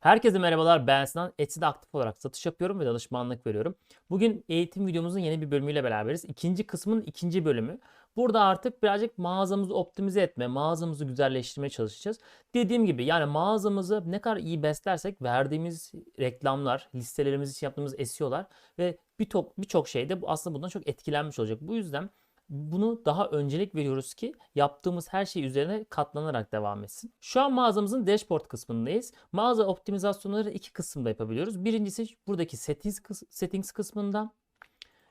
Herkese merhabalar ben Sinan. Etsy'de aktif olarak satış yapıyorum ve danışmanlık veriyorum. Bugün eğitim videomuzun yeni bir bölümüyle beraberiz. İkinci kısmın ikinci bölümü. Burada artık birazcık mağazamızı optimize etme, mağazamızı güzelleştirmeye çalışacağız. Dediğim gibi yani mağazamızı ne kadar iyi beslersek verdiğimiz reklamlar, listelerimiz için yaptığımız SEO'lar ve birçok birçok şeyde bu aslında bundan çok etkilenmiş olacak. Bu yüzden bunu daha öncelik veriyoruz ki yaptığımız her şey üzerine katlanarak devam etsin. Şu an mağazamızın dashboard kısmındayız. Mağaza optimizasyonları iki kısımda yapabiliyoruz. Birincisi buradaki settings, kıs- settings kısmında.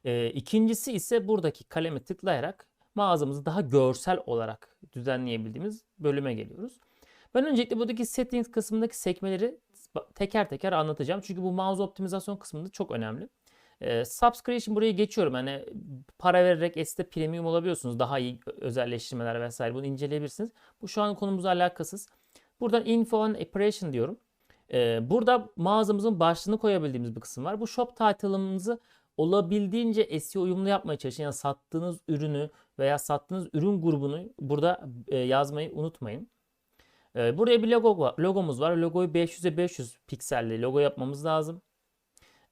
Ee, ikincisi ise buradaki kaleme tıklayarak mağazamızı daha görsel olarak düzenleyebildiğimiz bölüme geliyoruz. Ben öncelikle buradaki settings kısmındaki sekmeleri teker teker anlatacağım. Çünkü bu mağaza optimizasyon kısmında çok önemli. Ee, subscription burayı geçiyorum. Hani para vererek Etsy'de premium olabiliyorsunuz. Daha iyi özelleştirmeler vesaire bunu inceleyebilirsiniz. Bu şu an konumuzla alakasız. Buradan info and operation diyorum. Ee, burada mağazamızın başlığını koyabildiğimiz bir kısım var. Bu shop title'ımızı olabildiğince SEO uyumlu yapmaya çalışın. Yani sattığınız ürünü veya sattığınız ürün grubunu burada e, yazmayı unutmayın. Ee, buraya bir logo var, logomuz var. Logoyu 500'e 500 pikselli logo yapmamız lazım.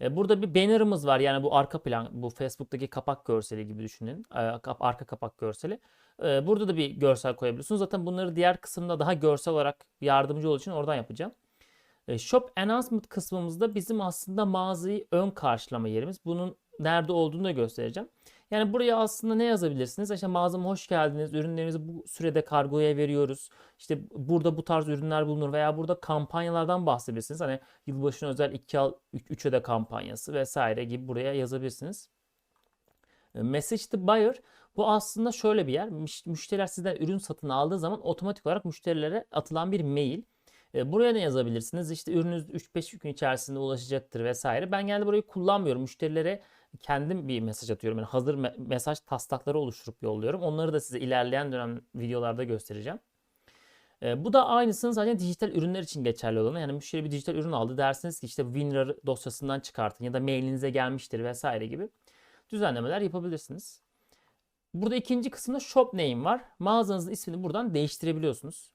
E, Burada bir banner'ımız var. Yani bu arka plan, bu Facebook'taki kapak görseli gibi düşünün. E, Arka kapak görseli. E, Burada da bir görsel koyabiliyorsunuz. Zaten bunları diğer kısımda daha görsel olarak yardımcı olduğu için oradan yapacağım. Shop Announcement kısmımızda bizim aslında mağazayı ön karşılama yerimiz. Bunun nerede olduğunu da göstereceğim. Yani buraya aslında ne yazabilirsiniz? İşte mağazama hoş geldiniz. Ürünlerimizi bu sürede kargoya veriyoruz. İşte burada bu tarz ürünler bulunur veya burada kampanyalardan bahsedebilirsiniz. Hani yılbaşına özel 2 al 3 öde kampanyası vesaire gibi buraya yazabilirsiniz. E, Message to buyer bu aslında şöyle bir yer. Müş- Müşteriler sizden ürün satın aldığı zaman otomatik olarak müşterilere atılan bir mail. E, Buraya ne yazabilirsiniz? İşte ürününüz 3-5 gün içerisinde ulaşacaktır vesaire. Ben genelde burayı kullanmıyorum. Müşterilere kendim bir mesaj atıyorum. Yani hazır me- mesaj taslakları oluşturup yolluyorum. Onları da size ilerleyen dönem videolarda göstereceğim. E, bu da aynısını zaten dijital ürünler için geçerli olanı. Yani müşteri bir dijital ürün aldı dersiniz ki işte WinRAR dosyasından çıkartın ya da mailinize gelmiştir vesaire gibi düzenlemeler yapabilirsiniz. Burada ikinci kısımda shop name var. Mağazanızın ismini buradan değiştirebiliyorsunuz.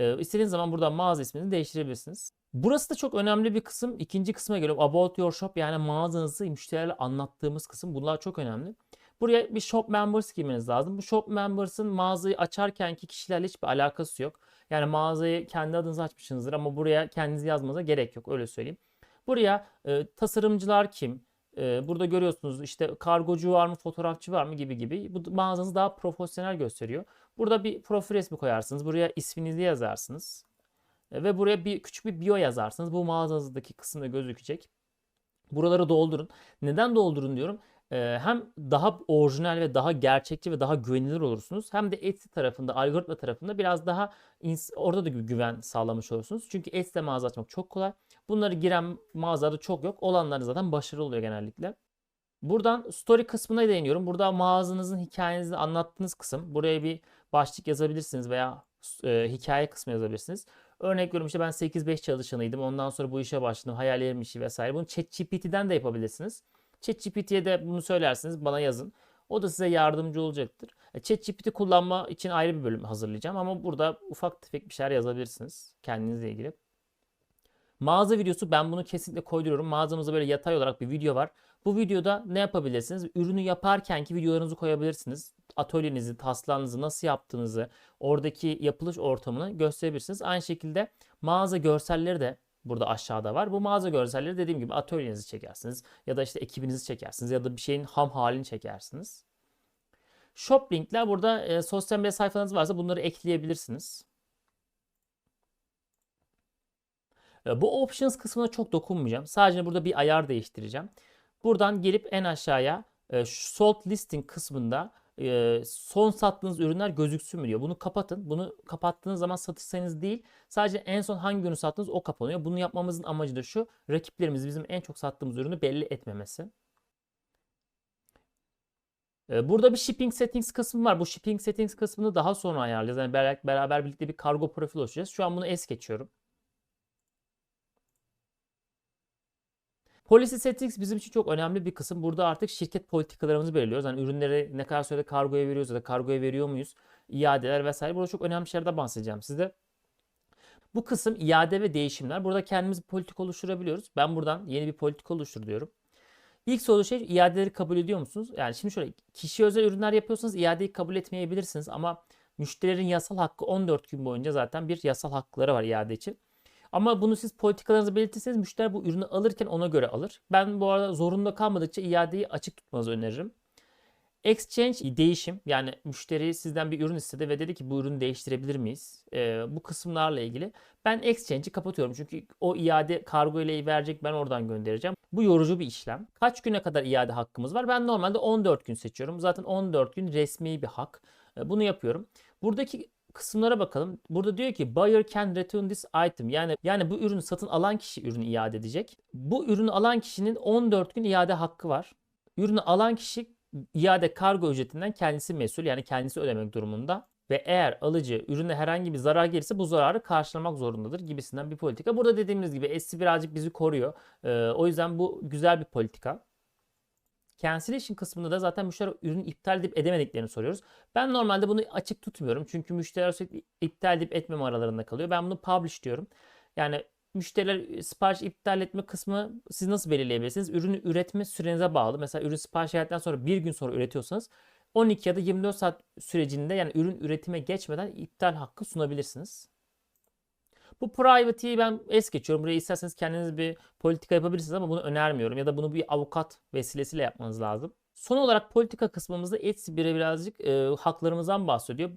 Ee, istediğiniz zaman buradan mağaza ismini değiştirebilirsiniz. Burası da çok önemli bir kısım. İkinci kısma geliyorum. About your shop yani mağazanızı müşterilerle anlattığımız kısım. Bunlar çok önemli. Buraya bir shop members girmeniz lazım. Bu shop members'ın mağazayı açarkenki kişilerle hiçbir alakası yok. Yani mağazayı kendi adınıza açmışsınızdır ama buraya kendiniz yazmanıza gerek yok öyle söyleyeyim. Buraya e, tasarımcılar kim? E, burada görüyorsunuz işte kargocu var mı, fotoğrafçı var mı gibi gibi. Bu mağazanızı daha profesyonel gösteriyor. Burada bir profil resmi koyarsınız. Buraya isminizi yazarsınız. E, ve buraya bir küçük bir bio yazarsınız. Bu mağazanızdaki kısımda gözükecek. Buraları doldurun. Neden doldurun diyorum? Ee, hem daha orijinal ve daha gerçekçi ve daha güvenilir olursunuz. Hem de Etsy tarafında, algoritma tarafında biraz daha orada da gü- güven sağlamış olursunuz. Çünkü Etsy'de mağaza açmak çok kolay. Bunları giren mağazalarda çok yok. Olanlar zaten başarılı oluyor genellikle. Buradan story kısmına değiniyorum. Burada mağazanızın hikayenizi anlattığınız kısım. Buraya bir başlık yazabilirsiniz veya e, hikaye kısmı yazabilirsiniz. Örnek veriyorum işte ben 8-5 çalışanıydım. Ondan sonra bu işe başladım. Hayallerim işi vesaire. Bunu ChatGPT'den de yapabilirsiniz. ChatGPT'ye de bunu söylersiniz. Bana yazın. O da size yardımcı olacaktır. E, ChatGPT kullanma için ayrı bir bölüm hazırlayacağım. Ama burada ufak tefek bir şeyler yazabilirsiniz. Kendinizle ilgili. Mağaza videosu ben bunu kesinlikle koyduruyorum. Mağazamızda böyle yatay olarak bir video var. Bu videoda ne yapabilirsiniz? Ürünü yaparkenki videolarınızı koyabilirsiniz. Atölyenizi, taslağınızı nasıl yaptığınızı, oradaki yapılış ortamını gösterebilirsiniz. Aynı şekilde mağaza görselleri de burada aşağıda var. Bu mağaza görselleri dediğim gibi atölyenizi çekersiniz ya da işte ekibinizi çekersiniz ya da bir şeyin ham halini çekersiniz. Shop linkler burada e, sosyal medya sayfanız varsa bunları ekleyebilirsiniz. E, Bu options kısmına çok dokunmayacağım. Sadece burada bir ayar değiştireceğim. Buradan gelip en aşağıya e, sold listing kısmında e, son sattığınız ürünler gözüksün mü diyor. Bunu kapatın. Bunu kapattığınız zaman satış sayınız değil. Sadece en son hangi ürünü sattınız o kapanıyor. Bunu yapmamızın amacı da şu. Rakiplerimiz bizim en çok sattığımız ürünü belli etmemesi. Burada bir shipping settings kısmı var. Bu shipping settings kısmını daha sonra ayarlayacağız. Yani beraber, beraber birlikte bir kargo profili oluşturacağız. Şu an bunu es geçiyorum. Policy settings bizim için çok önemli bir kısım. Burada artık şirket politikalarımızı belirliyoruz. Yani ürünleri ne kadar sürede kargoya veriyoruz ya da kargoya veriyor muyuz? İadeler vesaire. Burada çok önemli şeylerden bahsedeceğim size. Bu kısım iade ve değişimler. Burada kendimiz bir politik oluşturabiliyoruz. Ben buradan yeni bir politik oluştur diyorum. İlk soru şey iadeleri kabul ediyor musunuz? Yani şimdi şöyle kişi özel ürünler yapıyorsanız iadeyi kabul etmeyebilirsiniz ama müşterilerin yasal hakkı 14 gün boyunca zaten bir yasal hakları var iade için. Ama bunu siz politikalarınızı belirtirseniz müşteri bu ürünü alırken ona göre alır. Ben bu arada zorunda kalmadıkça iadeyi açık tutmanızı öneririm. Exchange değişim yani müşteri sizden bir ürün istedi ve dedi ki bu ürünü değiştirebilir miyiz? Ee, bu kısımlarla ilgili ben exchange'i kapatıyorum çünkü o iade kargo ile verecek ben oradan göndereceğim. Bu yorucu bir işlem. Kaç güne kadar iade hakkımız var? Ben normalde 14 gün seçiyorum. Zaten 14 gün resmi bir hak. Ee, bunu yapıyorum. Buradaki kısımlara bakalım. Burada diyor ki buyer can return this item. Yani yani bu ürünü satın alan kişi ürünü iade edecek. Bu ürünü alan kişinin 14 gün iade hakkı var. Ürünü alan kişi iade kargo ücretinden kendisi mesul yani kendisi ödemek durumunda ve eğer alıcı ürüne herhangi bir zarar gelirse bu zararı karşılamak zorundadır gibisinden bir politika. Burada dediğimiz gibi Etsy birazcık bizi koruyor. Ee, o yüzden bu güzel bir politika. Cancellation kısmında da zaten müşteri ürünü iptal edip edemediklerini soruyoruz. Ben normalde bunu açık tutmuyorum. Çünkü müşteriler sürekli iptal edip etmeme aralarında kalıyor. Ben bunu publish diyorum. Yani müşteriler sipariş iptal etme kısmı siz nasıl belirleyebilirsiniz? Ürünü üretme sürenize bağlı. Mesela ürün sipariş verdikten sonra bir gün sonra üretiyorsanız 12 ya da 24 saat sürecinde yani ürün üretime geçmeden iptal hakkı sunabilirsiniz. Bu private'yi ben es geçiyorum. Buraya isterseniz kendiniz bir politika yapabilirsiniz ama bunu önermiyorum. Ya da bunu bir avukat vesilesiyle yapmanız lazım. Son olarak politika kısmımızda Etsy bire birazcık e, haklarımızdan bahsediyor.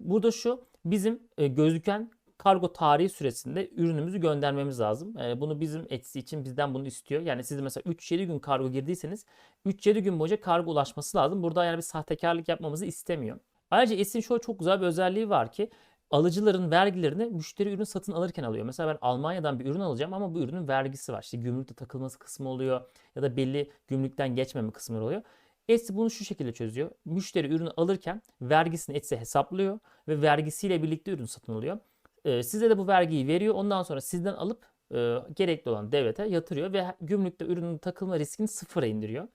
Burada şu bizim e, gözüken kargo tarihi süresinde ürünümüzü göndermemiz lazım. E, bunu bizim Etsy için bizden bunu istiyor. Yani siz mesela 3-7 gün kargo girdiyseniz 3-7 gün boyunca kargo ulaşması lazım. Burada yani bir sahtekarlık yapmamızı istemiyor. Ayrıca Etsy'nin şöyle çok güzel bir özelliği var ki alıcıların vergilerini müşteri ürün satın alırken alıyor. Mesela ben Almanya'dan bir ürün alacağım ama bu ürünün vergisi var. İşte gümrükte takılması kısmı oluyor ya da belli gümrükten geçmeme kısmı oluyor. Etsy bunu şu şekilde çözüyor. Müşteri ürünü alırken vergisini Etsy hesaplıyor ve vergisiyle birlikte ürün satın alıyor. Ee, size de bu vergiyi veriyor. Ondan sonra sizden alıp e, gerekli olan devlete yatırıyor ve gümrükte ürünün takılma riskini sıfıra indiriyor.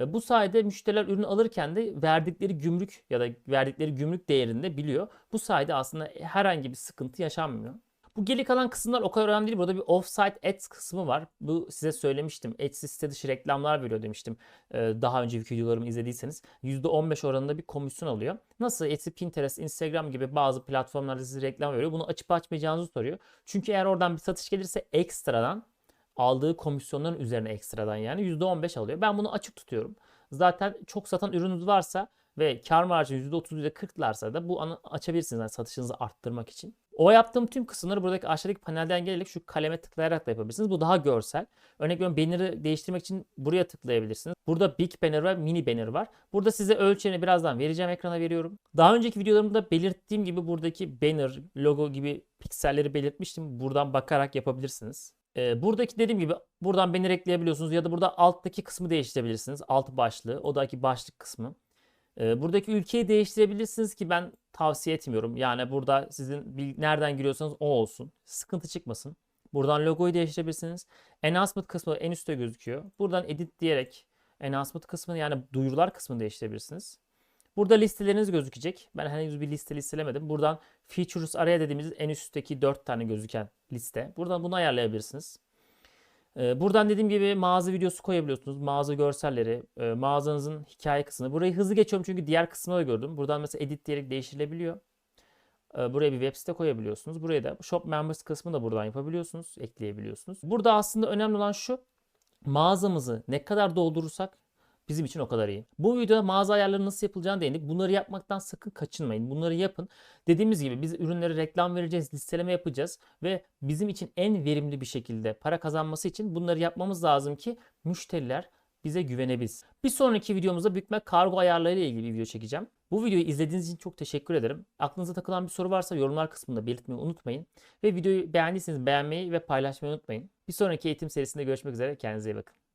E, bu sayede müşteriler ürünü alırken de verdikleri gümrük ya da verdikleri gümrük değerinde biliyor. Bu sayede aslında herhangi bir sıkıntı yaşanmıyor. Bu geri kalan kısımlar o kadar önemli değil. Burada bir off-site ads kısmı var. Bu size söylemiştim. Etsy site dışı reklamlar veriyor demiştim. Ee, daha önceki videolarımı izlediyseniz. %15 oranında bir komisyon alıyor. Nasıl Etsy, Pinterest, Instagram gibi bazı platformlarda size reklam veriyor. Bunu açıp açmayacağınızı soruyor. Çünkü eğer oradan bir satış gelirse ekstradan aldığı komisyonların üzerine ekstradan yani %15 alıyor. Ben bunu açık tutuyorum. Zaten çok satan ürününüz varsa ve kar marjı %30 %40'larsa da bu anı açabilirsiniz yani satışınızı arttırmak için. O yaptığım tüm kısımları buradaki aşağıdaki panelden gelerek şu kaleme tıklayarak da yapabilirsiniz. Bu daha görsel. Örnek veriyorum banner'ı değiştirmek için buraya tıklayabilirsiniz. Burada big banner ve mini banner var. Burada size ölçeğini birazdan vereceğim ekrana veriyorum. Daha önceki videolarımda belirttiğim gibi buradaki banner, logo gibi pikselleri belirtmiştim. Buradan bakarak yapabilirsiniz. Ee, buradaki dediğim gibi buradan banner ekleyebiliyorsunuz ya da burada alttaki kısmı değiştirebilirsiniz. Alt başlığı, odaki başlık kısmı. Ee, buradaki ülkeyi değiştirebilirsiniz ki ben tavsiye etmiyorum. Yani burada sizin nereden giriyorsanız o olsun. Sıkıntı çıkmasın. Buradan logoyu değiştirebilirsiniz. Enhancement kısmı en üstte gözüküyor. Buradan edit diyerek enhancement kısmını yani duyurular kısmını değiştirebilirsiniz. Burada listeleriniz gözükecek. Ben henüz bir liste listelemedim. Buradan features araya dediğimiz en üstteki 4 tane gözüken liste. Buradan bunu ayarlayabilirsiniz. Ee, buradan dediğim gibi mağaza videosu koyabiliyorsunuz. Mağaza görselleri, e, mağazanızın hikaye kısmını. Burayı hızlı geçiyorum çünkü diğer kısmı da gördüm. Buradan mesela edit diyerek değiştirilebiliyor. Ee, buraya bir web site koyabiliyorsunuz. Buraya da shop members kısmını da buradan yapabiliyorsunuz, ekleyebiliyorsunuz. Burada aslında önemli olan şu. Mağazamızı ne kadar doldurursak bizim için o kadar iyi. Bu videoda mağaza ayarları nasıl yapılacağını değindik. Bunları yapmaktan sakın kaçınmayın. Bunları yapın. Dediğimiz gibi biz ürünlere reklam vereceğiz, listeleme yapacağız ve bizim için en verimli bir şekilde para kazanması için bunları yapmamız lazım ki müşteriler bize güvenebilsin. Bir sonraki videomuzda bükme kargo ayarları ile ilgili bir video çekeceğim. Bu videoyu izlediğiniz için çok teşekkür ederim. Aklınıza takılan bir soru varsa yorumlar kısmında belirtmeyi unutmayın. Ve videoyu beğendiyseniz beğenmeyi ve paylaşmayı unutmayın. Bir sonraki eğitim serisinde görüşmek üzere. Kendinize iyi bakın.